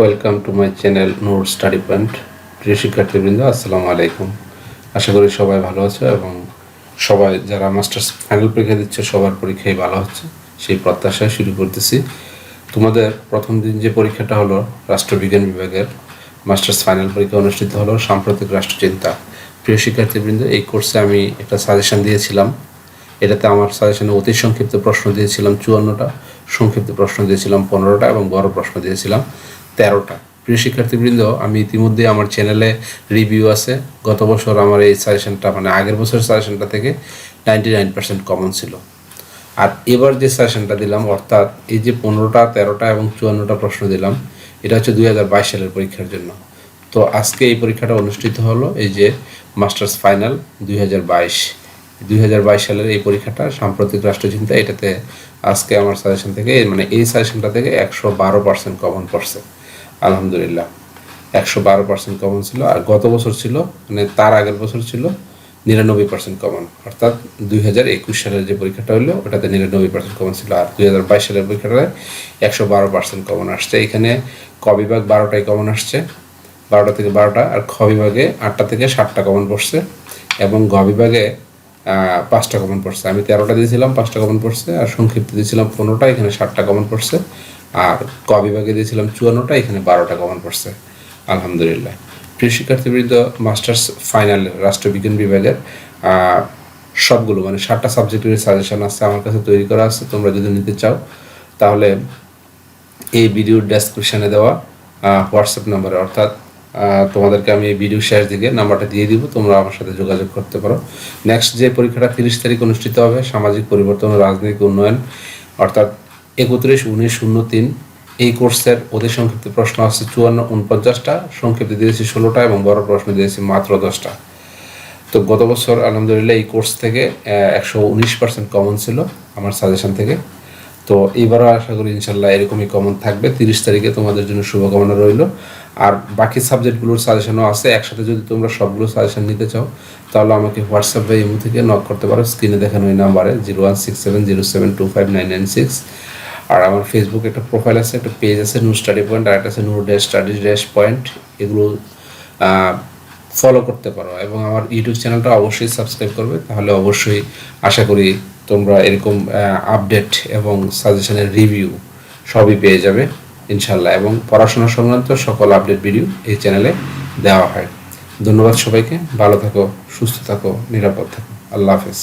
Welcome to my channel note study point প্রিয় শিক্ষার্থীবৃন্দ আসসালামু আলাইকুম আশা করি সবাই ভালো আছো এবং সবাই যারা মাস্টার্স ফাইনাল পরীক্ষা দিচ্ছে, সবার পরীক্ষাই ভালো হচ্ছে। সেই প্রত্যাশায় শুরু করতেছি। তোমাদের প্রথম দিন যে পরীক্ষাটা হলো, রাষ্ট্রবিজ্ঞান বিভাগের মাস্টার্স ফাইনাল পরীক্ষা অনুষ্ঠিত হলো, সাম্প্রতিক রাষ্ট্রচিন্তা। প্রিয় শিক্ষার্থীবৃন্দ এই কোর্সে আমি একটা সাজেশন দিয়েছিলাম। এটাতে আমার সাজেশনে অতি সংক্ষিপ্ত প্রশ্ন দিয়েছিলাম, চুয়ান্নটা। সংক্ষিপ্ত প্রশ্ন দিয়েছিলাম, পনেরোটা এবং বড় প্রশ্ন দিয়েছিলাম। তেরোটা। প্রিয় শিক্ষার্থীবৃন্দ, আমি ইতিমধ্যে আমার চ্যানেলে রিভিউ আছে। গত বছর আমার এই সাজেশনটা মানে আগের বছরের সাজেশনটা থেকে নাইনটি নাইন পার্সেন্ট কমন ছিল। আর এবার যে সাজেশনটা দিলাম, অর্থাৎ এই যে পনেরোটা, তেরোটা এবং চুয়ান্নটা প্রশ্ন দিলাম, এটা হচ্ছে দুই হাজার বাইশ সালের পরীক্ষার জন্য। তো আজকে এই পরীক্ষাটা অনুষ্ঠিত হলো এই যে মাস্টার্স ফাইনাল দুই হাজার বাইশ। দুই সালের এই পরীক্ষাটা সাম্প্রতিক রাষ্ট্রচিন্তা এটাতে আজকে আমার সাজেশন থেকে মানে এই সাজেশনটা থেকে একশো বারো পার্সেন্ট কমন পড়ছে আলহামদুলিল্লাহ, একশো বারো পার্সেন্ট কমন ছিল। আর গত বছর ছিল মানে তার আগের বছর ছিল, নিরানব্বই পার্সেন্ট কমন অর্থাৎ দুই হাজার একুশ সালের যে পরীক্ষাটা হলো, ওটাতে নিরানব্বই পার্সেন্ট কমন ছিল। আর দুই হাজার বাইশ সালের পরীক্ষাটায় একশো বারো পার্সেন্ট কমন আসছে। এখানে ক বিভাগ বারোটাই কমন আসছে, বারোটা থেকে বারোটা। আর খ বিভাগে আটটা থেকে সাতটা কমন পড়ছে এবং গ বিভাগে পাঁচটা কমন পড়ছে। আমি তেরোটা দিয়েছিলাম, পাঁচটা কমন পড়ছে, আর সংক্ষিপ্ত দিয়েছিলাম পনেরোটা, এখানে ষাটটা কমন পড়ছে। আর ক বিভাগে দিয়েছিলাম চুয়ান্নটা, এখানে বারোটা কমন পড়ছে। আলহামদুলিল্লাহ। প্রিয় শিক্ষার্থীবৃন্দ, মাস্টার্স ফাইনাল রাষ্ট্রবিজ্ঞান বিভাগের সবগুলো মানে ষাটটা সাবজেক্টের সাজেশন আছে, আমার কাছে তৈরি করা আছে, তোমরা যদি নিতে চাও, তাহলে এই ভিডিওর ডেসক্রিপশনে দেওয়া হোয়াটসঅ্যাপ নাম্বারে অর্থাৎ তোমাদেরকে আমি ভিডিও শেষ দিকে নাম্বারটা দিয়ে দিব, তোমরা আমার সাথে যোগাযোগ করতে পারো। নেক্সট যে পরীক্ষাটা তিরিশ তারিখ অনুষ্ঠিত হবে, সামাজিক পরিবর্তন ও রাজনৈতিক উন্নয়ন, অর্থাৎ একত্রিশ, উনিশ, শূন্য, তিন, এই কোর্সের অতি সংক্ষিপ্ত প্রশ্ন আছে চুয়ান্ন, উনপঞ্চাশটা, সংক্ষিপ্ত দিয়েছি ষোলোটা এবং বড় প্রশ্ন দিয়েছি মাত্র দশটা। তো গত বছর আলহামদুলিল্লাহ এই কোর্স থেকে একশো উনিশ পার্সেন্ট কমন ছিল আমার সাজেশন থেকে। তো এবারও আশা করি ইনশাল্লাহ এরকমই কমন থাকবে। তিরিশ তারিখে তোমাদের জন্য শুভকামনা রইল। আর বাকি সাবজেক্টগুলোর সাজেশনও আছে। একসাথে যদি তোমরা সবগুলো সাজেশন নিতে চাও, তাহলে আমাকে হোয়াটসঅ্যাপ বা ইমো থেকে নক করতে পারো। স্ক্রিনে দেখানো ওই নাম্বারে zero one six seven zero seven two five nine nine six আর আমার ফেসবুক একটা প্রোফাইল আছে, একটা পেজ আছে নূর স্টাডি পয়েন্ট আর একটা আছে Noor dash study dash point এগুলো ফলো করতে পারো। এবং আমার ইউটিউব চ্যানেলটা অবশ্যই সাবস্ক্রাইব করবে। তাহলে অবশ্যই আশা করি তোমরা এরকম আপডেট এবং সাজেশনের রিভিউ সবই পেয়ে যাবে ইনশাল্লাহ এবং পড়াশোনা সংক্রান্ত সকল আপডেট ভিডিও এই চ্যানেলে দেওয়া হয়। ধন্যবাদ সবাইকে। ভালো থাকো, সুস্থ থাকো, নিরাপদ থাকো। আল্লাহ হাফেজ।